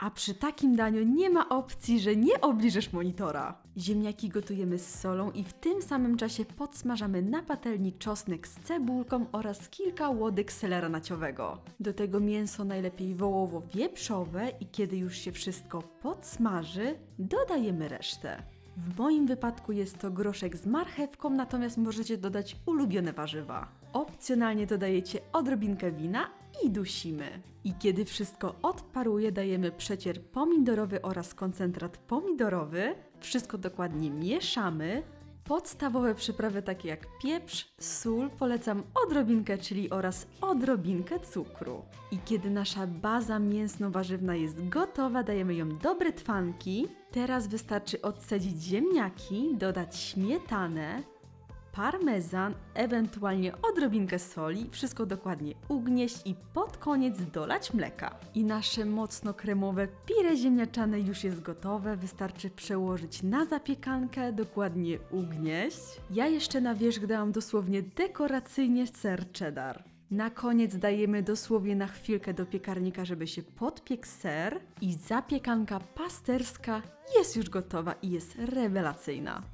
A przy takim daniu nie ma opcji, że nie obliżysz monitora. Ziemniaki gotujemy z solą i w tym samym czasie podsmażamy na patelni czosnek z cebulką oraz kilka łodyg selera naciowego. Do tego mięso najlepiej wołowo-wieprzowe i kiedy już się wszystko podsmaży, dodajemy resztę. W moim wypadku jest to groszek z marchewką, natomiast możecie dodać ulubione warzywa. Opcjonalnie dodajecie odrobinkę wina i dusimy. I kiedy wszystko odparuje, dajemy przecier pomidorowy oraz koncentrat pomidorowy. Wszystko dokładnie mieszamy. Podstawowe przyprawy takie jak pieprz, sól, polecam odrobinkę chili oraz odrobinkę cukru. I kiedy nasza baza mięsno-warzywna jest gotowa, dajemy ją do brytwanki. Teraz wystarczy odcedzić ziemniaki, dodać śmietanę, parmezan, ewentualnie odrobinkę soli, wszystko dokładnie ugnieść i pod koniec dolać mleka. I nasze mocno kremowe pire ziemniaczane już jest gotowe, wystarczy przełożyć na zapiekankę, dokładnie ugnieść. Ja jeszcze na wierzch dałam dosłownie dekoracyjnie ser cheddar. Na koniec dajemy dosłownie na chwilkę do piekarnika, żeby się podpiekł ser i zapiekanka pasterska jest już gotowa i jest rewelacyjna.